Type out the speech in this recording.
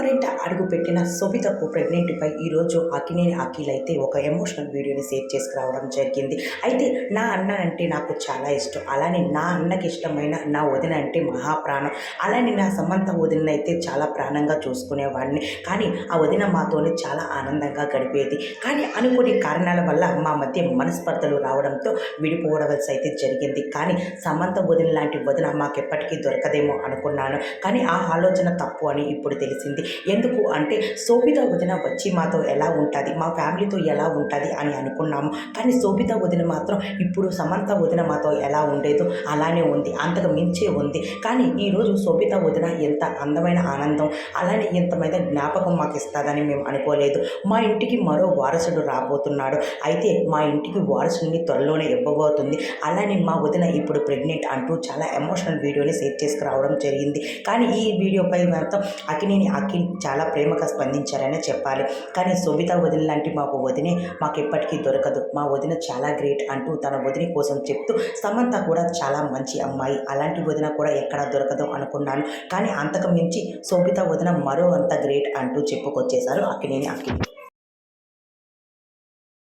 అత్తవారింట అడుగుపెట్టిన శోభితకు ప్రెగ్నెంట్పై ఈరోజు అకినేని అఖిల్ అయితే ఒక ఎమోషనల్ వీడియోని షేర్ చేసుకురావడం జరిగింది. అయితే నా అన్న అంటే నాకు చాలా ఇష్టం. అలానే నా అన్నకి ఇష్టమైన నా వదిన అంటే మహాప్రాణం. అలానే నా సమంత వదిన అయితే చాలా ప్రాణంగా చూసుకునేవాడిని. కానీ ఆ వదిన మాతోనే చాలా ఆనందంగా గడిపేది. కానీ అనుకునే కారణాల వల్ల మా మధ్య మనస్పర్ధలు రావడంతో విడిపోవడవలసి అయితే జరిగింది. కానీ సమంత వదిన లాంటి వదిన మాకెప్పటికీ దొరకదేమో అనుకున్నాను. కానీ ఆ ఆలోచన తప్పు అని ఇప్పుడు తెలిసింది. ఎందుకు అంటే శోభిత వదిన వచ్చి మాతో ఎలా ఉంటుంది? మా ఫ్యామిలీతో ఎలా ఉంటుంది? అని అనుకున్నాము. కానీ శోభిత వదిన మాత్రం ఇప్పుడు సమంత వదిన మాతో ఎలా ఉండేదో అలానే ఉంది. అంతకు మించే ఉంది. కానీ ఈరోజు శోభిత వదిన ఎంత అందమైన ఆనందం అలానే ఎంతమైన జ్ఞాపకం మాకు ఇస్తుందని మేము అనుకోలేదు. మా ఇంటికి మరో వారసుడు రాబోతున్నాడు. అయితే మా ఇంటికి వారసుడిని త్వరలోనే ఇవ్వబోతుంది. అలానే మా వదిన ఇప్పుడు ప్రెగ్నెంట్ అంటూ చాలా ఎమోషనల్ వీడియోని షేర్ చేసుకురావడం జరిగింది. కానీ ఈ వీడియోపై మాత్రం అకినేని అకి చాలా ప్రేమగా స్పందించారనే చెప్పాలి. కానీ శోభిత వదిన లాంటి మాకు వదినే మాకు ఎప్పటికీ దొరకదు. మా వదిన చాలా గ్రేట్ అంటూ తన వదిన కోసం చెప్తూ సమంత కూడా చాలా మంచి అమ్మాయి. అలాంటి వదిన కూడా ఎక్కడా దొరకదు అనుకున్నాను. కానీ అంతకు మించి శోభిత వదిన మరో అంత గ్రేట్ అంటూ చెప్పుకొచ్చేశారు అక్కినేని అఖిల్